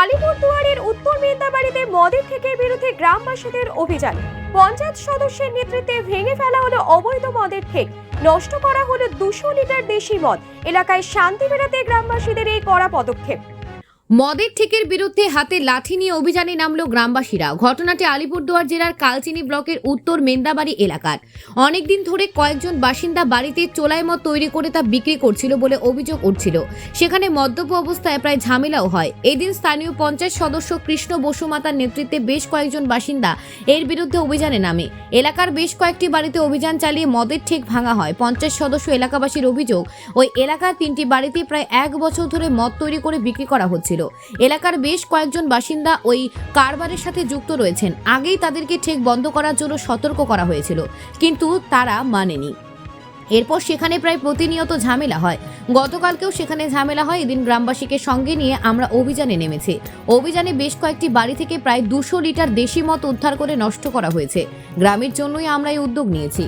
আলিপুরদুয়ারের উত্তর মেন্দাবাড়িতে মদের থেকে বিরুদ্ধে গ্রামবাসীদের অভিযান। পঞ্চায়েত সদস্যের নেতৃত্বে ভেঙে ফেলা হলো অবৈধ মদের ঠেক নষ্ট করা হলো দুশো লিটার দেশি মদ। এলাকায় শান্তি ফেরাতে গ্রামবাসীদের এই কড়া পদক্ষেপ। মদের ঠেকের বিরুদ্ধে হাতে লাঠি নিয়ে অভিযানে নামলো গ্রামবাসীরা। ঘটনাটি আলিপুরদুয়ার জেলার কালচিনি ব্লকের উত্তর মেন্দাবাড়ি এলাকার। অনেকদিন ধরে কয়েকজন বাসিন্দা বাড়িতে চোলাই মদ তৈরি করে তা বিক্রি করছিল বলে অভিযোগ উঠছিল। সেখানে মদ্যপ অবস্থায় প্রায় ঝামেলাও হয়। এদিন স্থানীয় পঞ্চায়েত সদস্য কৃষ্ণ বসুমাতার নেতৃত্বে বেশ কয়েকজন বাসিন্দা এর বিরুদ্ধে অভিযানে নামে। এলাকার বেশ কয়েকটি বাড়িতে অভিযান চালিয়ে মদের ঠেক ভাঙা হয়। পঞ্চায়েত সদস্য এলাকাবাসীর অভিযোগ, ওই এলাকার তিনটি বাড়িতে প্রায় এক বছর ধরে মদ তৈরি করে বিক্রি করা হচ্ছিল। এলাকার বেশ কয়েকজন বাসিন্দা ওই কারবারের সাথে যুক্ত রয়েছেন। আগেই তাদেরকে ঠেক বন্ধ করার জন্য সতর্ক করা হয়েছিল, কিন্তু তারা মানেনি। এরপর সেখানে প্রায় প্রতিনিয়ত ঝামেলা হয়। গতকালকেও সেখানে ঝামেলা হয়। এদিন গ্রামবাসীকে সঙ্গে নিয়ে আমরা অভিযানে নেমেছি। অভিযানে বেশ কয়েকটি বাড়ি থেকে প্রায় দুশো লিটার দেশি মত উদ্ধার করে নষ্ট করা হয়েছে। গ্রামের জন্যই আমরা এই উদ্যোগ নিয়েছি।